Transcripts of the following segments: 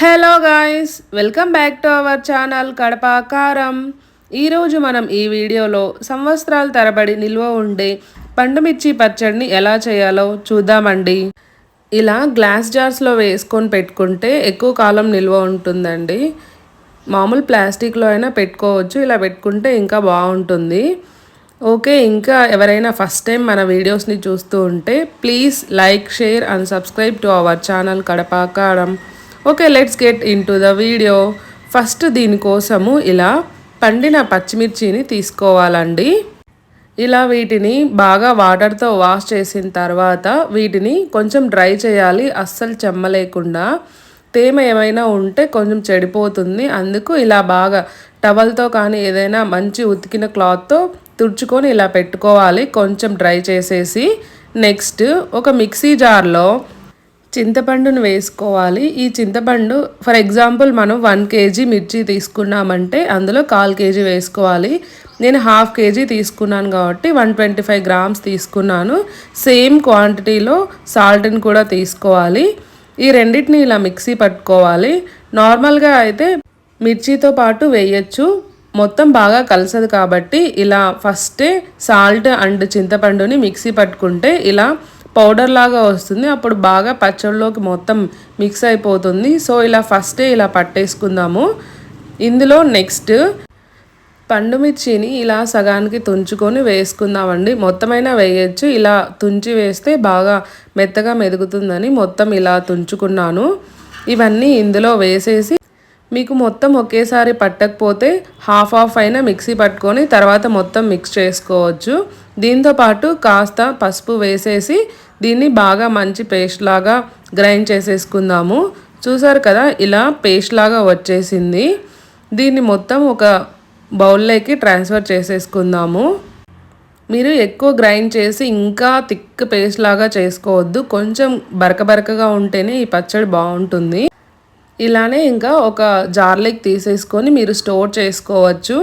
Hello guys welcome back to our channel Kadapa Karam. ఈరోజు మనం ఈ వీడియోలో సంవత్సరాల తరబడి నిల్వ ఉండే పండుమిర్చి పచ్చడిని ఎలా చేయాలో చూద్దామండి. ఇలా గ్లాస్ జార్స్లో వేసుకొని పెట్టుకుంటే ఎక్కువ కాలం నిల్వ ఉంటుందండి. మామూలు ప్లాస్టిక్లో అయినా పెట్టుకోవచ్చు ఇలా పెట్టుకుంటే ఇంకా బాగుంటుంది. ఓకే ఇంకా ఎవరైనా ఫస్ట్ టైం మన వీడియోస్ని చూస్తూ ఉంటే please like share and subscribe to our channel Kadapa Karam okay let's get into the video first దీనికోసము ఇలా పండిన పచ్చిమిర్చిని తీసుకోవాలండి. ఇలా వీటిని బాగా వాటర్తో వాష్ చేసిన తర్వాత వీటిని కొంచెం డ్రై చేయాలి అస్సలు చెమ్మ లేకుండా. తేమ ఏమైనా ఉంటే కొంచెం చెడిపోతుంది అందుకు ఇలా బాగా టవల్తో కానీ ఏదైనా మంచి ఉతికిన క్లాత్తో తుడుచుకొని ఇలా పెట్టుకోవాలి కొంచెం డ్రై చేసేసి. నెక్స్ట్ ఒక మిక్సీ జార్లో చింతపండును వేసుకోవాలి. ఈ చింతపండు ఫర్ ఎగ్జాంపుల్ మనం వన్ కేజీ మిర్చి తీసుకున్నామంటే అందులో కాల్ కేజీ వేసుకోవాలి. నేను హాఫ్ కేజీ తీసుకున్నాను కాబట్టి వన్ ట్వంటీ ఫైవ్ గ్రామ్స్ తీసుకున్నాను. సేమ్ క్వాంటిటీలో సాల్ట్ని కూడా తీసుకోవాలి. ఈ రెండింటిని ఇలా మిక్సీ పట్టుకోవాలి. నార్మల్గా అయితే మిర్చితో పాటు వేయచ్చు. మొత్తం బాగా కలిసదు కాబట్టి ఇలా ఫస్టే సాల్ట్ అండ్ చింతపండుని మిక్సీ పట్టుకుంటే ఇలా పౌడర్ లాగా వస్తుంది. అప్పుడు బాగా పచ్చడిలోకి మొత్తం మిక్స్ అయిపోతుంది. సో ఇలా ఫస్టే ఇలా పట్టేసుకుందాము. ఇందులో నెక్స్ట్ పండుమిర్చిని ఇలా సగానికి తుంచుకొని వేసుకుందామండి. మొత్తమైనా వేయచ్చు. ఇలా తుంచి వేస్తే బాగా మెత్తగా మెదుగుతుందని మొత్తం ఇలా తుంచుకున్నాను. ఇవన్నీ ఇందులో వేసేసి మీకు మొత్తం ఒకేసారి పట్టకపోతే హాఫ్ హాఫ్ అయినా మిక్సీ పట్టుకొని తర్వాత మొత్తం మిక్స్ చేసుకోవచ్చు. దీంతో పాటు కాస్త పసుపు వేసేసి దీన్ని బాగా మంచి పేస్ట్ లాగా గ్రైండ్ చేసేసుకుందాము. చూసారు కదా ఇలా పేస్ట్ లాగా వచ్చేసింది. దీన్ని మొత్తం ఒక బౌల్లోకి ట్రాన్స్ఫర్ చేసేసుకుందాము. మీరు ఎక్కువ గ్రైండ్ చేసి ఇంకా థిక్ పేస్ట్ లాగా చేసుకోవద్దు. కొంచెం బరక బరకగా ఉంటేనే ఈ పచ్చడి బాగుంటుంది. ఇలానే ఇంకా ఒక జార్లోకి తీసేసుకొని మీరు స్టోర్ చేసుకోవచ్చు.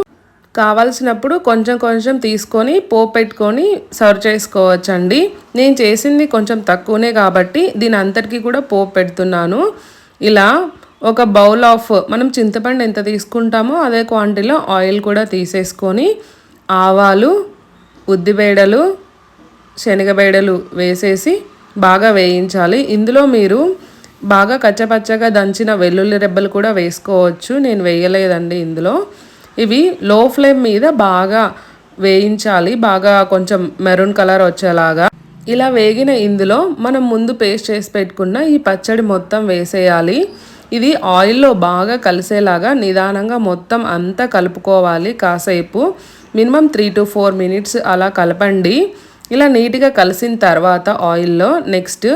కావాల్సినప్పుడు కొంచెం కొంచెం తీసుకొని పోపు పెట్టుకొని సర్వ్ చేసుకోవచ్చు అండి నేను చేసింది కొంచెం తక్కువనే కాబట్టి దీని అంతటికీ కూడా పోపు పెడుతున్నాను. ఇలా ఒక బౌల్ ఆఫ్ మనం చింతపండు ఎంత తీసుకుంటామో అదే క్వాంటిటీలో ఆయిల్ కూడా తీసేసుకొని ఆవాలు ఉద్దిబేడలు శనగబేడలు వేసేసి బాగా వేయించాలి. ఇందులో మీరు బాగా కచ్చపచ్చగా దంచిన వెల్లుల్లి రెబ్బలు కూడా వేసుకోవచ్చు. నేను వేయలేదండి ఇందులో. ఇవి లో ఫ్లేమ్ మీద బాగా వేయించాలి. బాగా కొంచెం మెరూన్ కలర్ వచ్చేలాగా. ఇలా వేగిన ఇందులో మనం ముందు పేస్ట్ చేసి పెట్టుకున్న ఈ పచ్చడి మొత్తం వేసేయాలి. ఇది ఆయిల్లో బాగా కలిసేలాగా నిదానంగా మొత్తం అంతా కలుపుకోవాలి కాసేపు. Minimum three to four minutes అలా కలపండి. ఇలా నీట్గా కలిసిన తర్వాత ఆయిల్లో నెక్స్ట్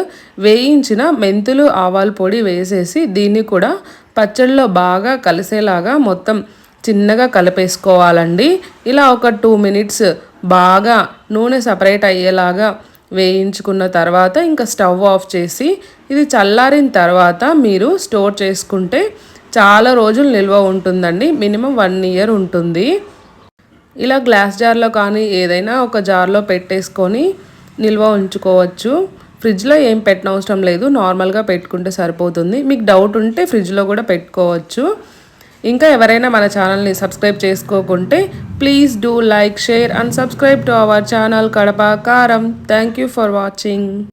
వేయించిన మెంతులు ఆవాల పొడి వేసేసి దీన్ని కూడా పచ్చడిలో బాగా కలిసేలాగా మొత్తం చిన్నగా కలిపేసుకోవాలండి. ఇలా ఒక టూ మినిట్స్ బాగా నూనె సపరేట్ అయ్యేలాగా వేయించుకున్న తర్వాత ఇంకా స్టవ్ ఆఫ్ చేసి ఇది చల్లారిన తర్వాత మీరు స్టోర్ చేసుకుంటే చాలా రోజులు నిల్వ ఉంటుందండి. మినిమం వన్ ఇయర్ ఉంటుంది. ఇలా గ్లాస్ జార్లో కానీ ఏదైనా ఒక జార్లో పెట్టేసుకొని నిల్వ ఉంచుకోవచ్చు. ఫ్రిడ్జ్లో ఏం పెట్టనవసరం లేదు. నార్మల్గా పెట్టుకుంటే సరిపోతుంది. మీకు డౌట్ ఉంటే ఫ్రిడ్జ్లో కూడా పెట్టుకోవచ్చు. ఇంకా ఎవరైనా మన ఛానల్ని subscribe చేసుకోకుంటే please do like share and subscribe to our channel Kadapa Karam thank you for watching